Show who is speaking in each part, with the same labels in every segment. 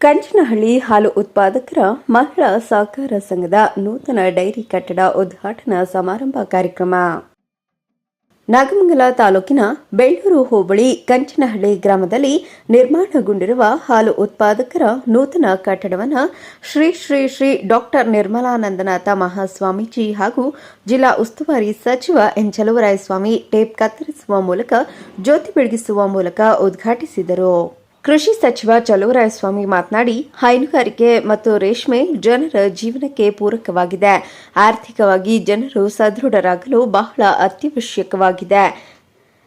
Speaker 1: ಕಂಚನಹಳ್ಳಿ ಹಾಲು ಉತ್ಪಾದಕರ ಮಹಿಳಾ ಸಹಕಾರ ಸಂಘದ ನೂತನ ಡೈರಿ ಕಟ್ಟಡ ಉದ್ಘಾಟನಾ ಸಮಾರಂಭ ಕಾರ್ಯಕ್ರಮ. ನಾಗಮಂಗಲ ತಾಲೂಕಿನ ಬೆಳ್ಳೂರು ಹೋಬಳಿ ಕಂಚನಹಳ್ಳಿ ಗ್ರಾಮದಲ್ಲಿ ನಿರ್ಮಾಣಗೊಂಡಿರುವ ಹಾಲು ಉತ್ಪಾದಕರ ನೂತನ ಕಟ್ಟಡವನ್ನು ಶ್ರೀ ಶ್ರೀ ಶ್ರೀ ಡಾಕ್ಟರ್ ನಿರ್ಮಲಾನಂದನಾಥ ಮಹಾಸ್ವಾಮೀಜಿ ಹಾಗೂ ಜಿಲ್ಲಾ ಉಸ್ತುವಾರಿ ಸಚಿವ ಎನ್ ಚಲುವರಾಯಸ್ವಾಮಿ ಟೇಪ್ ಕತ್ತರಿಸುವ ಮೂಲಕ ಜ್ಯೋತಿ ಬೆಳಗಿಸುವ ಮೂಲಕ ಉದ್ಘಾಟಿಸಿದರು. ಕೃಷಿ ಸಚಿವ ಚಲುವರಾಯಸ್ವಾಮಿ ಮಾತನಾಡಿ, ಹೈನುಗಾರಿಕೆ ಮತ್ತು ರೇಷ್ಮೆ ಜನರ ಜೀವನಕ್ಕೆ ಪೂರಕವಾಗಿದೆ. ಆರ್ಥಿಕವಾಗಿ ಜನರು ಸದೃಢರಾಗಲು ಬಹಳ ಅತ್ಯವಶ್ಯಕವಾಗಿದೆ.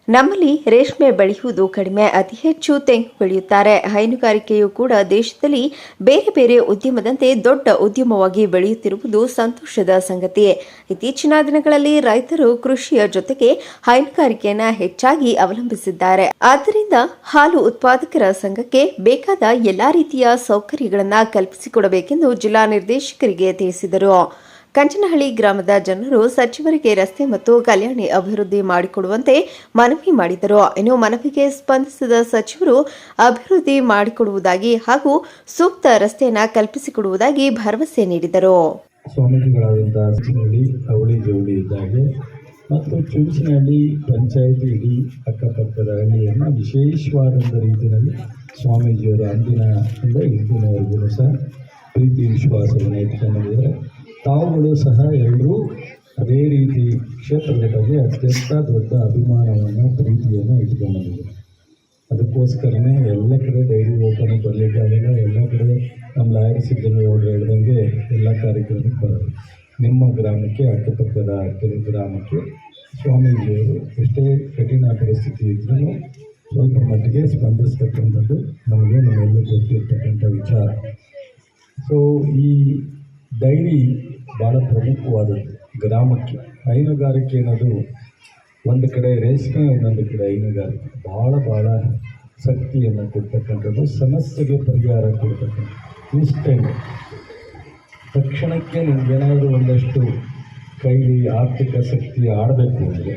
Speaker 1: ನಮ್ಮಲ್ಲಿ ರೇಷ್ಮೆ ಬೆಳೆಯುವುದು ಕಡಿಮೆ, ಅತಿ ಹೆಚ್ಚು ತೆಂಗು ಬೆಳೆಯುತ್ತಾರೆ. ಹೈನುಗಾರಿಕೆಯು ಕೂಡ ದೇಶದಲ್ಲಿ ಬೇರೆ ಬೇರೆ ಉದ್ಯಮದಂತೆ ದೊಡ್ಡ ಉದ್ಯಮವಾಗಿ ಬೆಳೆಯುತ್ತಿರುವುದು ಸಂತೋಷದ ಸಂಗತಿ. ಇತ್ತೀಚಿನ ದಿನಗಳಲ್ಲಿ ರೈತರು ಕೃಷಿಯ ಜೊತೆಗೆ ಹೈನುಗಾರಿಕೆಯನ್ನ ಹೆಚ್ಚಾಗಿ ಅವಲಂಬಿಸಿದ್ದಾರೆ. ಆದ್ದರಿಂದ ಹಾಲು ಉತ್ಪಾದಕರ ಸಂಘಕ್ಕೆ ಬೇಕಾದ ಎಲ್ಲಾ ರೀತಿಯ ಸೌಕರ್ಯಗಳನ್ನು ಕಲ್ಪಿಸಿಕೊಡಬೇಕೆಂದು ಜಿಲ್ಲಾ ನಿರ್ದೇಶಕರಿಗೆ ತಿಳಿಸಿದರು. ಕಂಚನಹಳ್ಳಿ ಗ್ರಾಮದ ಜನರು ಸಚಿವರಿಗೆ ರಸ್ತೆ ಮತ್ತು ಕಲ್ಯಾಣಿ ಅಭಿವೃದ್ಧಿ ಮಾಡಿಕೊಡುವಂತೆ ಮನವಿ ಮಾಡಿದರು. ಇನ್ನು ಮನವಿಗೆ ಸ್ಪಂದಿಸಿದ ಸಚಿವರು ಅಭಿವೃದ್ಧಿ ಮಾಡಿಕೊಡುವುದಾಗಿ ಹಾಗೂ ಸೂಕ್ತ ರಸ್ತೆಯನ್ನು ಕಲ್ಪಿಸಿಕೊಡುವುದಾಗಿ ಭರವಸೆ ನೀಡಿದರು.
Speaker 2: ಮತ್ತು ಚುಂಚನಹಳ್ಳಿ ಪಂಚಾಯಿತಿ ಇಡೀ ಅಕ್ಕಪಕ್ಕದ ಹಳ್ಳಿಯನ್ನು ವಿಶೇಷವಾದಂಥ ರೀತಿಯಲ್ಲಿ ಸ್ವಾಮೀಜಿಯವರು ಅಂದಿನ ಇಂದ ಇಂದಿನವರೆಗೂ ಸಹ ಪ್ರೀತಿ ವಿಶ್ವಾಸವನ್ನು ಇಟ್ಕೊಂಡಿದ್ದಾರೆ. ತಾವುಗಳು ಸಹ ಎಲ್ಲರೂ ಅದೇ ರೀತಿ ಕ್ಷೇತ್ರದ ಬಗ್ಗೆ ಅತ್ಯಂತ ದೊಡ್ಡ ಅಭಿಮಾನವನ್ನು, ಪ್ರೀತಿಯನ್ನು ಇಟ್ಕೊಂಡಿದ್ದೀವಿ ಅದಕ್ಕೋಸ್ಕರನೇ ಎಲ್ಲ ಕಡೆ ಡೈರಿ ಓಪನ್ ಬರಲಿಕ್ಕಾಗಲ್ಲ ಎಲ್ಲ ಕಡೆ ನಮ್ಮ ಲಾಯರ್ ಸಿದ್ದನಗೌಡರು ಹೇಳ್ದಂಗೆ ಎಲ್ಲ ಕಾರ್ಯಕ್ರಮಕ್ಕೆ ಬರೋದು. ನಿಮ್ಮ ಗ್ರಾಮಕ್ಕೆ, ಅಕ್ಕಪಕ್ಕದ ಕೆಲವು ಗ್ರಾಮಕ್ಕೆ ಸ್ವಾಮೀಜಿಯವರು ಎಷ್ಟೇ ಕಠಿಣ ಪರಿಸ್ಥಿತಿ ಇದ್ರೂ ಸ್ವಲ್ಪ ಮಟ್ಟಿಗೆ ಸ್ಪಂದಿಸ್ತಕ್ಕಂಥದ್ದು ನಮಗೆ ನಮ್ಮೆಲ್ಲ ಗೊತ್ತಿರ್ತಕ್ಕಂಥ ವಿಚಾರ. ಸೊ ಈ ಡೈರಿ ಭಾಳ ಪ್ರಮುಖವಾದದ್ದು ಗ್ರಾಮಕ್ಕೆ. ಹೈನುಗಾರಿಕೆ ಅನ್ನೋದು ಒಂದು ಕಡೆ, ರೇಷ್ಮೆ ಇನ್ನೊಂದು ಕಡೆ ಹೈನುಗಾರಿಕೆ. ಭಾಳ ಭಾಳ ಶಕ್ತಿಯನ್ನು ಕೊಡ್ತಕ್ಕಂಥದ್ದು, ಸಮಸ್ಯೆಗೆ ಪರಿಹಾರ ಕೊಡ್ತಕ್ಕಂಥದ್ದು. ಇನ್ಸ್ಟೆಂಟ್ ತಕ್ಷಣಕ್ಕೆ ನಿಮ್ಗೇನಾದರೂ ಒಂದಷ್ಟು ಕೈಲಿ ಆರ್ಥಿಕ ಶಕ್ತಿ ಆಡಬೇಕು ಅಂದರೆ,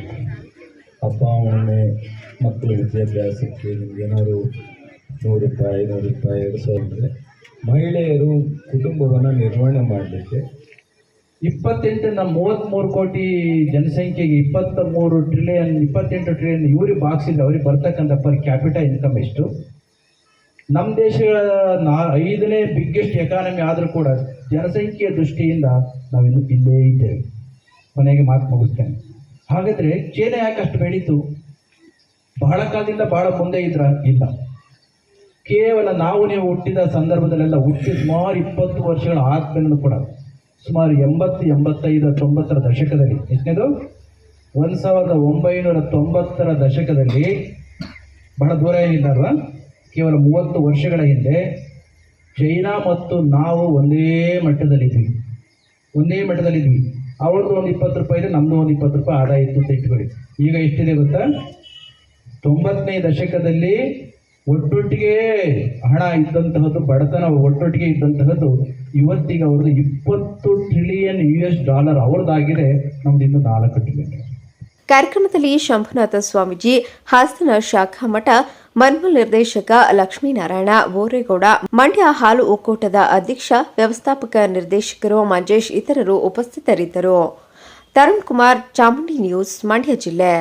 Speaker 2: ಅಪ್ಪ, ಅಮ್ಮನೆ, ಮಕ್ಕಳ ವಿದ್ಯಾಭ್ಯಾಸಕ್ಕೆ ನಿಮ್ಗೇನಾದ್ರು ನೂರು ರೂಪಾಯಿ, ಐನೂರು ರೂಪಾಯಿ, ಎರಡು ಸಾವಿರ ಅಂದರೆ ಮಹಿಳೆಯರು ಕುಟುಂಬವನ್ನು ನಿರ್ವಹಣೆ ಮಾಡಲಿಕ್ಕೆ
Speaker 3: ಇಪ್ಪತ್ತೆಂಟು ನಮ್ಮ ಮೂವತ್ತ್ಮೂರು ಕೋಟಿ ಜನಸಂಖ್ಯೆಗೆ ಇಪ್ಪತ್ತ ಮೂರು ಟ್ರಿಲಿಯನ್ ಇಪ್ಪತ್ತೆಂಟು ಟ್ರಿಲಿಯನ್ ಇವ್ರಿಗೆ ಬಾಕ್ಸ್ ಇಲ್ಲ ಅವ್ರಿಗೆ ಬರ್ತಕ್ಕಂಥ ಪರ್ ಕ್ಯಾಪಿಟಲ್ ಇನ್ಕಮ್ ಎಷ್ಟು? ನಮ್ಮ ದೇಶಗಳ ನಾ ಐದನೇ ಬಿಗ್ಗೆಸ್ಟ್ ಎಕಾನಮಿ ಆದರೂ ಕೂಡ ಜನಸಂಖ್ಯೆಯ ದೃಷ್ಟಿಯಿಂದ ನಾವಿನ್ನು ಇಲ್ಲೇ ಇದ್ದೇವೆ. ಕೊನೆಗೆ ಮಾತು ಮುಗಿಸ್ತೇನೆ. ಹಾಗಾದರೆ ಚೀನಾ ಯಾಕೆ ಅಷ್ಟು ಬೆಳೀತು? ಬಹಳ ಕಾಲದಿಂದ ಬಹಳ ಮುಂದೆ ಇದ್ರ ಇಲ್ಲ. ಕೇವಲ ನಾವು ನೀವು ಹುಟ್ಟಿದ ಸಂದರ್ಭದಲ್ಲೆಲ್ಲ ಹುಟ್ಟಿ ಸುಮಾರು ಇಪ್ಪತ್ತು ವರ್ಷಗಳ ಆದ್ಮೇಲೂ ಕೂಡ ಸುಮಾರು ಎಂಬತ್ತು, ಎಂಬತ್ತೈದು, ತೊಂಬತ್ತರ ದಶಕದಲ್ಲಿ, ಎಷ್ಟನೇದು? ಒಂದು ಸಾವಿರದ ಒಂಬೈನೂರ ತೊಂಬತ್ತರ ದಶಕದಲ್ಲಿ ಬಹಳ ದೂರ ಏನಿಲ್ಲ ಕೇವಲ ಮೂವತ್ತು ವರ್ಷಗಳ ಹಿಂದೆ ಚೈನಾ ಮತ್ತು ನಾವು ಒಂದೇ ಮಟ್ಟದಲ್ಲಿದ್ವಿ. ಒಂದೇ ಮಟ್ಟದಲ್ಲಿದ್ವಿ. ಅವ್ರದ್ದು ಒಂದು ಇಪ್ಪತ್ತು ರೂಪಾಯಿ ಇದೆ ನಮ್ಮದು ಒಂದು ಇಪ್ಪತ್ತು ರೂಪಾಯಿ ಆದಾಯ ಇತ್ತು ಅಂತ ಇಟ್ಕೊಳ್ಳಿ. ಈಗ ಎಷ್ಟಿದೆ ಗೊತ್ತಾ? ತೊಂಬತ್ತನೇ ದಶಕದಲ್ಲಿ ಒಟ್ಟೊಟ್ಟಿಗೆ ಹಣ ಇದ್ದಂತಹದ್ದು, ಬಡತನ ಒಟ್ಟೊಟ್ಟಿಗೆ ಇದ್ದಂತಹದ್ದು, ಇವತ್ತಿಗೆ ಅವ್ರದ್ದು ಇಪ್ಪತ್ತು ಟ್ರಿಲಿಯನ್ ಯು ಎಸ್ ಡಾಲರ್ ಅವ್ರದ್ದಾಗಿದೆ. ನಮ್ದು ಇನ್ನು ನಾಲ್ಕು ಟ್ರಿಲಿಯನ್
Speaker 1: ಕಾರ್ಯಕ್ರಮದಲ್ಲಿ ಶಂಭುನಾಥ ಸ್ವಾಮೀಜಿ, ಹಾಸನ ಶಾಖಾ ಮಠ, ಮನ್ಮಲ್ ನಿರ್ದೇಶಕ ಲಕ್ಷ್ಮೀನಾರಾಯಣ ಬೋರೇಗೌಡ ಮಂಡ್ಯ ಹಾಲು ಒಕ್ಕೂಟದ ಅಧ್ಯಕ್ಷ, ವ್ಯವಸ್ಥಾಪಕ ನಿರ್ದೇಶಕರು ಮಂಜೇಶ್, ಇತರರು ಉಪಸ್ಥಿತರಿದ್ದರು. ತರುಣ್ ಕುಮಾರ್, ಚಾಮುಂಡಿ ನ್ಯೂಸ್, ಮಂಡ್ಯ ಜಿಲ್ಲೆ.